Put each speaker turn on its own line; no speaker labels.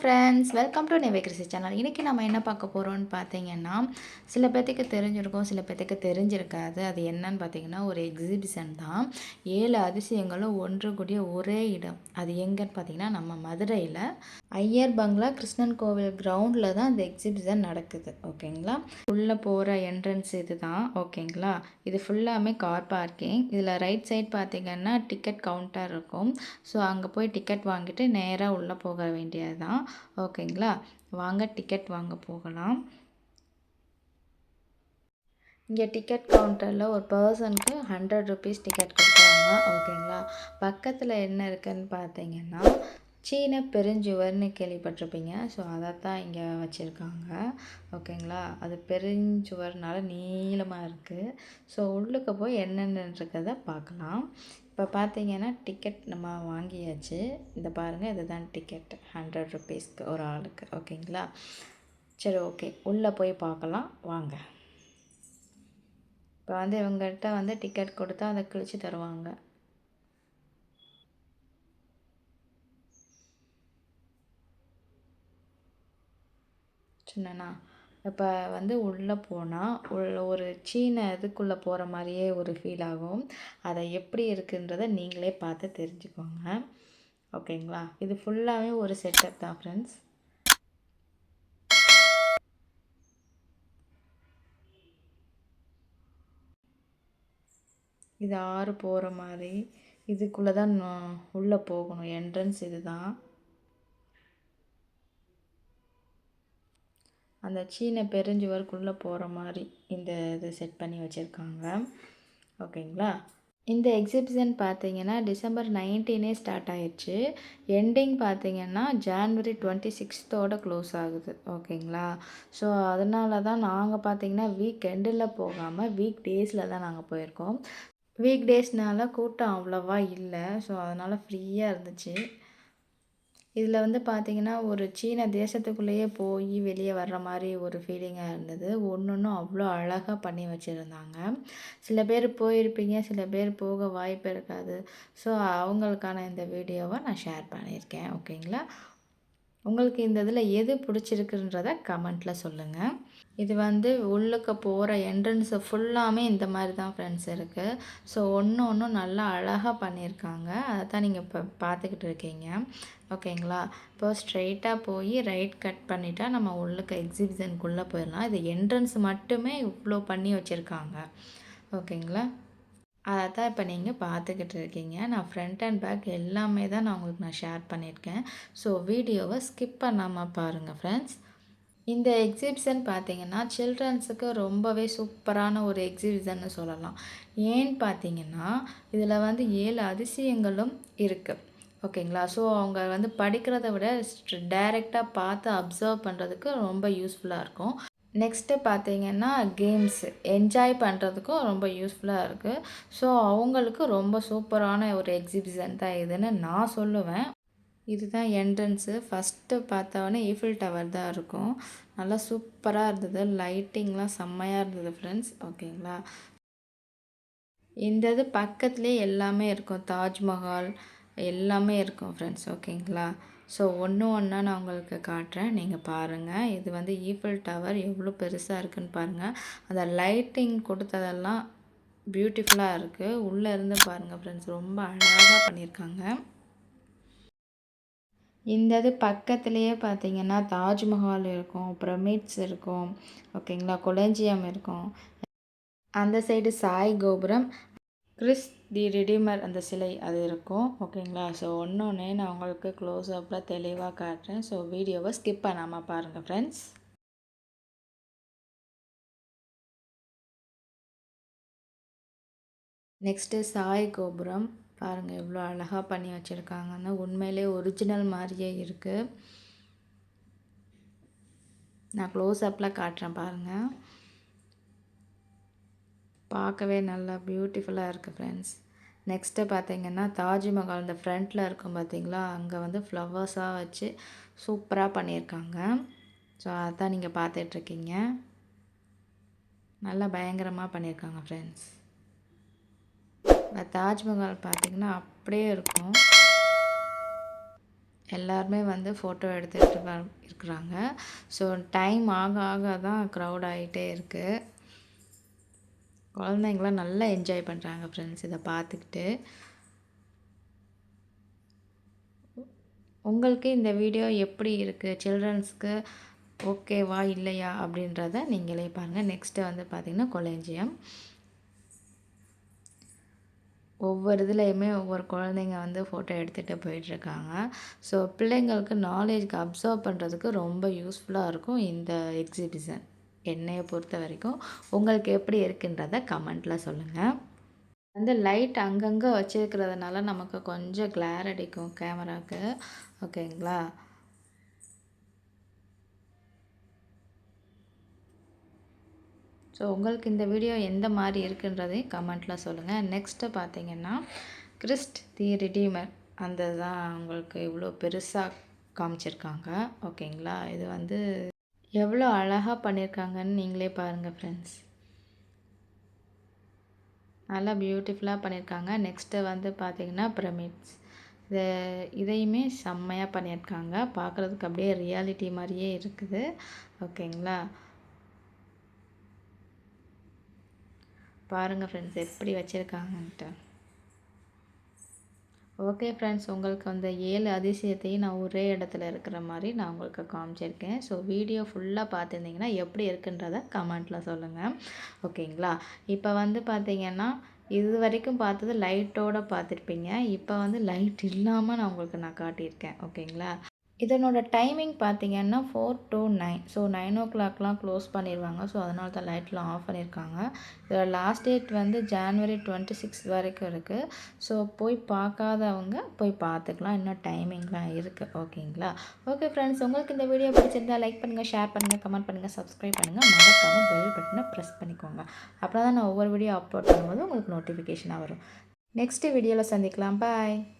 Friends welcome to நெவேக்ரிசி channel இன்றைக்கி நம்ம என்ன பார்க்க போகிறோம்னு பார்த்தீங்கன்னா சில பேர்த்துக்கு தெரிஞ்சிருக்கும் சில பேர்த்துக்கு தெரிஞ்சிருக்காது. அது என்னன்னு பார்த்தீங்கன்னா ஒரு எக்ஸிபிஷன் தான். ஏழு அதிசயங்களும் ஒன்று கூடிய ஒரே இடம். அது எங்கன்னு பார்த்தீங்கன்னா நம்ம மதுரையில் ஐயர் பங்களா கிருஷ்ணன் கோவில் கிரவுண்டில் தான் இந்த எக்ஸிபிஷன் நடக்குது. ஓகேங்களா? உள்ளே போகிற என்ட்ரன்ஸ் இது தான். ஓகேங்களா? இது ஃபுல்லாமே கார் பார்க்கிங் இதில் ரைட் சைட் பார்த்தீங்கன்னா டிக்கெட் கவுண்டர் இருக்கும். ஸோ அங்கே போய் டிக்கெட் வாங்கிட்டு நேராக உள்ளே போக வேண்டியது தான். ஓகேங்களா? வாங்க டிக்கெட் வாங்க போகலாம். இங்கே டிக்கெட் கவுண்டரில் ஒரு பர்சனுக்கு ஹண்ட்ரட் ருபீஸ் டிக்கெட் கொடுக்குறாங்க ஓகேங்களா? பக்கத்தில் என்ன இருக்குன்னு பார்த்தீங்கன்னா சீன பெருஞ்சுவர்னு கேள்விப்பட்டிருப்பீங்க. ஸோ அதை தான் இங்கே வச்சுருக்காங்க. ஓகேங்களா? அது பெருஞ்சுவர்னால நீளமாக இருக்குது ஸோ உள்ளுக்கு போய் என்னென்னன்றதை பார்க்கலாம். இப்போ பார்த்தீங்கன்னா டிக்கெட் நம்ம வாங்கியாச்சு. இந்த பாருங்கள் இதுதான் டிக்கெட் ஹண்ட்ரட் ருபீஸ்க்கு ஒரு ஆளுக்கு. ஓகேங்களா? சரி ஓகே. உள்ளே போய் பார்க்கலாம். வாங்க. இப்போ வந்து இவங்ககிட்ட வந்து டிக்கெட் கொடுத்தா அதை கிழிச்சு தருவாங்க. சொன்னேண்ணா இப்போ வந்து உள்ளே போனால் உள்ள ஒரு சீன இதுக்குள்ளே போகிற மாதிரியே ஒரு ஃபீல் ஆகும். அதை எப்படி இருக்குன்றதை நீங்களே பார்த்து தெரிஞ்சுக்கோங்க. ஓகேங்களா? இது ஃபுல்லாகவே ஒரு செட்டப் தான் ஃப்ரெண்ட்ஸ் இது ஆறு போகிற மாதிரி. இதுக்குள்ளே தான் உள்ளே போகணும். என்ட்ரன்ஸ் இது தான். அந்த சீன பெருஞ்சுவருக்குள்ளே போகிற மாதிரி இந்த இது செட் பண்ணி வச்சுருக்காங்க. ஓகேங்களா? இந்த எக்ஸிபிஷன் பார்த்தீங்கன்னா டிசம்பர் நைன்டீனே ஸ்டார்ட் ஆயிடுச்சு எண்டிங் பார்த்தீங்கன்னா ஜான்வரி டுவெண்ட்டி சிக்ஸ்த்தோட க்ளோஸ் ஆகுது. ஓகேங்களா? ஸோ அதனால தான் நாங்கள் பார்த்தீங்கன்னா வீக் எண்டில் போகாமல் வீக் டேஸில் தான் நாங்கள் போயிருக்கோம். வீக் டேஸ்னால கூட்டம் அவ்வளோவா இல்லை. ஸோ அதனால் ஃப்ரீயாக இருந்துச்சு. இதில் வந்து பார்த்திங்கன்னா ஒரு சீன தேசத்துக்குள்ளேயே போய் வெளியே வர்ற மாதிரி ஒரு ஃபீலிங்காக இருந்தது. ஒன்று ஒன்றும் அவ்வளோ அழகாக பண்ணி வச்சுருந்தாங்க. சில பேர் போயிருப்பீங்க சில பேர் போக வாய்ப்பு இருக்காது. ஸோ அவங்களுக்கான இந்த வீடியோவை நான் ஷேர் பண்ணியிருக்கேன். ஓகேங்களா உங்களுக்கு இந்த இதில் எது பிடிச்சிருக்குன்றத கமெண்ட்டில் சொல்லுங்கள் இது வந்து உள்ளுக்கு போகிற என்ட்ரன்ஸு ஃபுல்லாமே இந்த மாதிரி தான் ஃப்ரெண்ட்ஸ் இருக்குது ஸோ ஒன்று ஒன்றும் நல்லா அழகாக பண்ணியிருக்காங்க. அதை தான் நீங்கள் இப்போ பார்த்துக்கிட்டு இருக்கீங்க. ஓகேங்களா? இப்போ ஸ்ட்ரெயிட்டாக போய் ரைட் கட் பண்ணிட்டா நம்ம உள்ளுக்கு எக்ஸிபிஷனுக்குள்ளே போயிடலாம். இது என்ட்ரன்ஸ் மட்டுமே இவ்வளோ பண்ணி வச்சுருக்காங்க. ஓகேங்களா? அதை தான் இப்போ நீங்கள் பார்த்துக்கிட்டு இருக்கீங்க. நான் ஃப்ரண்ட் அண்ட் பேக் எல்லாமே தான் நான் உங்களுக்கு நான் ஷேர் பண்ணியிருக்கேன். ஸோ வீடியோவை ஸ்கிப் பண்ணாமல் பாருங்கள் ஃப்ரெண்ட்ஸ் இந்த எக்ஸிபிஷன் பார்த்தீங்கன்னா சில்ட்ரன்ஸுக்கு ரொம்பவே சூப்பரான ஒரு எக்ஸிபிஷன்னு சொல்லலாம். ஏன்னு பார்த்தீங்கன்னா இதில் வந்து ஏழு அதிசயங்களும் இருக்குது ஓகேங்களா? ஸோ அவங்க வந்து படிக்கிறத விட டைரெக்டாக பார்த்து அப்சர்வ் பண்ணுறதுக்கு ரொம்ப யூஸ்ஃபுல்லாக இருக்கும். நெக்ஸ்ட்டு பார்த்தீங்கன்னா கேம்ஸ் என்ஜாய் பண்ணுறதுக்கும் ரொம்ப யூஸ்ஃபுல்லாக இருக்குது ஸோ அவங்களுக்கு ரொம்ப சூப்பரான ஒரு எக்ஸிபிஷன் தான் இதுன்னு நான் சொல்லுவேன். இதுதான் என்ட்ரன்ஸு ஃபஸ்ட்டு பார்த்தவொடனே ஈஃபில் டவர் தான் இருக்கும். நல்லா சூப்பராக இருந்தது. லைட்டிங்லாம் செம்மையாக இருந்தது ஃப்ரெண்ட்ஸ் ஓகேங்களா இந்த இது பக்கத்துலேயே எல்லாமே இருக்கும். தாஜ்மஹால் எல்லாமே இருக்கும் ஃப்ரெண்ட்ஸ் ஓகேங்களா ஸோ ஒன்று ஒன்றா நான் உங்களுக்கு காட்டுறேன். நீங்கள் பாருங்கள் இது வந்து ஈஃபில் டவர் எவ்வளோ பெருசாக இருக்குதுன்னு பாருங்கள் அந்த லைட்டிங் கொடுத்ததெல்லாம் பியூட்டிஃபுல்லாக இருக்குது உள்ளே இருந்து பாருங்கள் ஃப்ரெண்ட்ஸ் ரொம்ப அழகாக பண்ணியிருக்காங்க. இந்த இது பக்கத்துலேயே பார்த்தீங்கன்னா தாஜ்மஹால் இருக்கும் பிரமிட்ஸ் இருக்கும் ஓகேங்களா? கொலஞ்சியம் இருக்கும். அந்த சைடு சாய் கோபுரம் கிறிஸ் தி ரிடீமர் அந்த சிலை அது இருக்கும். ஓகேங்களா ஸோ ஒன்று ஒன்று நான் உங்களுக்கு க்ளோஸ் அப்பில் தெளிவாக காட்டுறேன். ஸோ வீடியோவை ஸ்கிப் பண்ணாமல் பாருங்கள் ஃப்ரெண்ட்ஸ் நெக்ஸ்ட்டு சாய் கோபுரம். பாருங்கள் எவ்வளோ அழகாக பண்ணி வச்சுருக்காங்கன்னா. உண்மையிலே ஒரிஜினல் மாதிரியே இருக்குது நான் க்ளோஸ் அப்பில் காட்டுறேன் பாருங்கள் பார்க்கவே நல்லா பியூட்டிஃபுல்லாக இருக்குது ஃப்ரெண்ட்ஸ் நெக்ஸ்ட்டு பார்த்தீங்கன்னா தாஜ்மஹால் இந்த ஃப்ரண்ட்டில் இருக்கும் பார்த்தீங்களா? அங்கே வந்து ஃப்ளவர்ஸாக வச்சு சூப்பராக பண்ணியிருக்காங்க. ஸோ அதான் நீங்கள் பார்த்துட்ருக்கீங்க. நல்லா பயங்கரமாக பண்ணியிருக்காங்க ஃப்ரெண்ட்ஸ் தாஜ்மஹால் பார்த்திங்கன்னா அப்படியே இருக்கும். எல்லாருமே வந்து ஃபோட்டோ எடுத்துகிட்டு இருக்கிறாங்க. ஸோ டைம் ஆக ஆக தான் க்ரௌட் ஆகிட்டே இருக்குது குழந்தைங்களாம் நல்லா என்ஜாய் பண்ணுறாங்க ஃப்ரெண்ட்ஸ் இதை பார்த்துக்கிட்டு. உங்களுக்கு இந்த வீடியோ எப்படி இருக்குது சில்ட்ரன்ஸ்க்கு ஓகேவா இல்லையா? அப்படின்றத நீங்களே பாருங்கள் நெக்ஸ்ட்டு வந்து பார்த்திங்கன்னா கொலேஞ்சியம். ஒவ்வொரு இதுலேயுமே ஒவ்வொரு குழந்தைங்க வந்து ஃபோட்டோ எடுத்துகிட்டு போயிட்டுருக்காங்க. ஸோ பிள்ளைங்களுக்கு நாலேஜ்க்கு அப்சர்வ் பண்ணுறதுக்கு ரொம்ப யூஸ்ஃபுல்லாக இருக்கும் இந்த எக்ஸிபிஷன் என்னையை பொறுத்த வரைக்கும் உங்களுக்கு எப்படி இருக்குன்றத கமெண்ட்டில் சொல்லுங்கள் வந்து லைட் அங்கங்கே வச்சுருக்கிறதுனால நமக்கு கொஞ்சம் கிளார் அடிக்கும் கேமராவுக்கு ஓகேங்களா ஸோ உங்களுக்கு இந்த வீடியோ எந்த மாதிரி இருக்குன்றதையும் கமெண்ட்டில் சொல்லுங்கள் நெக்ஸ்ட்டு பார்த்தீங்கன்னா கிறிஸ்ட் தி ரிடீமர் அந்த தான் உங்களுக்கு இவ்வளோ பெருசாக காமிச்சிருக்காங்க. ஓகேங்களா இது வந்து எவ்வளோ அழகாக பண்ணியிருக்காங்கன்னு நீங்களே பாருங்கள் ஃப்ரெண்ட்ஸ் நல்லா பியூட்டிஃபுல்லாக பண்ணியிருக்காங்க நெக்ஸ்ட்டு வந்து பார்த்திங்கன்னா பிரமிட்ஸ் இது இதையுமே செம்மையாக பண்ணியிருக்காங்க பார்க்குறதுக்கு அப்படியே ரியாலிட்டி மாதிரியே இருக்குது. ஓகேங்களா பாருங்கள் ஃப்ரெண்ட்ஸ் எப்படி வச்சுருக்காங்கன்ட்டு. ஓகே ஃப்ரெண்ட்ஸ் உங்களுக்கு அந்த ஏழு அதிசயத்தையும் நான் ஒரே இடத்துல இருக்கிற மாதிரி நான் உங்களுக்கு காமிச்சிருக்கேன். ஸோ வீடியோ ஃபுல்லாக பார்த்துருந்தீங்கன்னா எப்படி இருக்குன்றத கமெண்ட்டில் சொல்லுங்கள் ஓகேங்களா இப்போ வந்து பார்த்தீங்கன்னா இது வரைக்கும் பார்த்தது லைட்டோடு பார்த்துருப்பீங்க. இப்போ வந்து லைட் இல்லாமல் நான் உங்களுக்கு நான் காட்டியிருக்கேன். ஓகேங்களா இதனோட டைமிங் பார்த்தீங்கன்னா four to nine so nine ஓ கிளாக்லாம் க்ளோஸ் பண்ணிடுவாங்க ஸோ அதனால தான் லைட்லாம் ஆஃப் பண்ணியிருக்காங்க இதோட லாஸ்ட் டேட் வந்து ஜான்வரி டுவெண்ட்டி சிக்ஸ் வரைக்கும் இருக்குது ஸோ போய் பார்க்காதவங்க போய் பார்த்துக்கலாம். இன்னும் டைமிங்லாம் இருக்குது ஓகேங்களா ஓகே ஃப்ரெண்ட்ஸ் உங்களுக்கு இந்த வீடியோ பிடிச்சிருந்தா லைக் பண்ணுங்கள் ஷேர் பண்ணுங்கள் கமெண்ட் பண்ணுங்கள் சப்ஸ்கிரைப் பண்ணுங்கள் மறக்காமல் பெல் பட்டனை ப்ரெஸ் பண்ணிக்கோங்க. அப்போ தான் நான் ஒவ்வொரு வீடியோ அப்லோட் பண்ணும்போது உங்களுக்கு நோட்டிஃபிகேஷனாக வரும். நெக்ஸ்ட் வீடியோவில் சந்திக்கலாம். பாய்